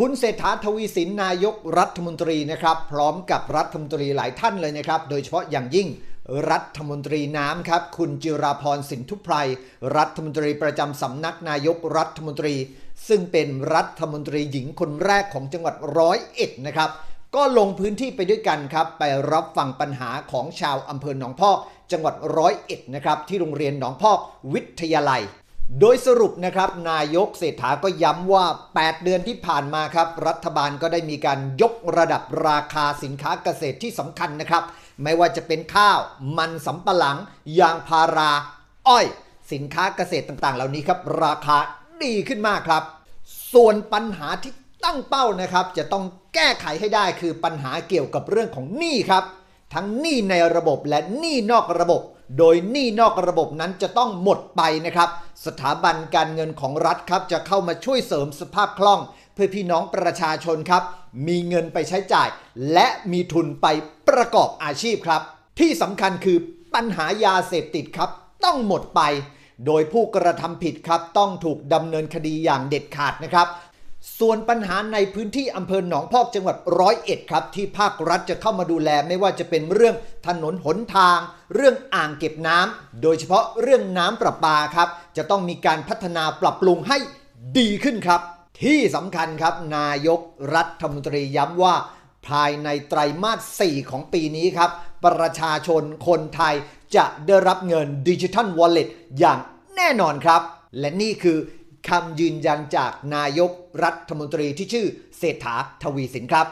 คุณเศรษฐาทวีสินนายกรัฐมนตรีนะครับ พร้อมกับรัฐมนตรีหลายท่านเลยนะครับ โดยเฉพาะอย่างยิ่งรัฐมนตรีน้ำครับ คุณจิราพรสินทุพไพรรัฐมนตรีประจำสำนักนายกรัฐมนตรี ซึ่งเป็นรัฐมนตรีหญิงคนแรกของจังหวัดร้อยเอ็ดนะครับ ก็ลงพื้นที่ไปด้วยกันครับ ไปรับฟังปัญหาของชาวอำเภอหนองพอกจังหวัดร้อยเอ็ดนะครับ ที่โรงเรียนหนองพอกวิทยาลัย โดยสรุปนะครับนายกเศรษฐาก็ย้ำว่า 8 เดือนที่ผ่านมาครับรัฐบาลก็ได้มีการยกระดับราคาสินค้าเกษตรที่สำคัญนะครับ ไม่ว่าจะเป็นข้าว มันสำปะหลัง ยางพารา อ้อย สินค้าเกษตรต่างๆ เหล่านี้ครับ ราคาดีขึ้นมากครับ ส่วนปัญหาที่ตั้งเป้านะครับ จะต้องแก้ไขให้ได้คือปัญหาเกี่ยวกับเรื่องของหนี้ครับ ทั้งหนี้ในระบบและหนี้นอกระบบ โดยหนี้นอกระบบนั้นจะต้องหมดไปนะครับ สถาบันการเงินของรัฐครับ จะเข้ามาช่วยเสริมสภาพคล่อง เพื่อพี่น้องประชาชนครับ มีเงินไปใช้จ่าย และมีทุนไปประกอบอาชีพครับ ที่สำคัญคือปัญหายาเสพติดครับ ต้องหมดไป โดยผู้กระทำผิดครับ ต้องถูกดำเนินคดีอย่างเด็ดขาดนะครับ ส่วนปัญหาในพื้นที่อำเภอหนองพอกจังหวัดร้อยเอ็ดครับ ที่ภาครัฐจะเข้ามาดูแลไม่ว่าจะเป็นเรื่องถนนหนทาง เรื่องอ่างเก็บน้ำโดยเฉพาะเรื่องน้ำประปาครับ จะต้องมีการพัฒนาปรับปรุงให้ดีขึ้นครับ ที่สำคัญครับ นายกรัฐมนตรีย้ำว่า ภายในไตรมาส 4 ของปีนี้ครับ ประชาชนคนไทยจะได้รับเงินดิจิทัลวอลเล็ตอย่างแน่นอนครับ และนี่คือ คำยืนยันจากนายกรัฐมนตรีที่ชื่อเศรษฐาทวีสินครับ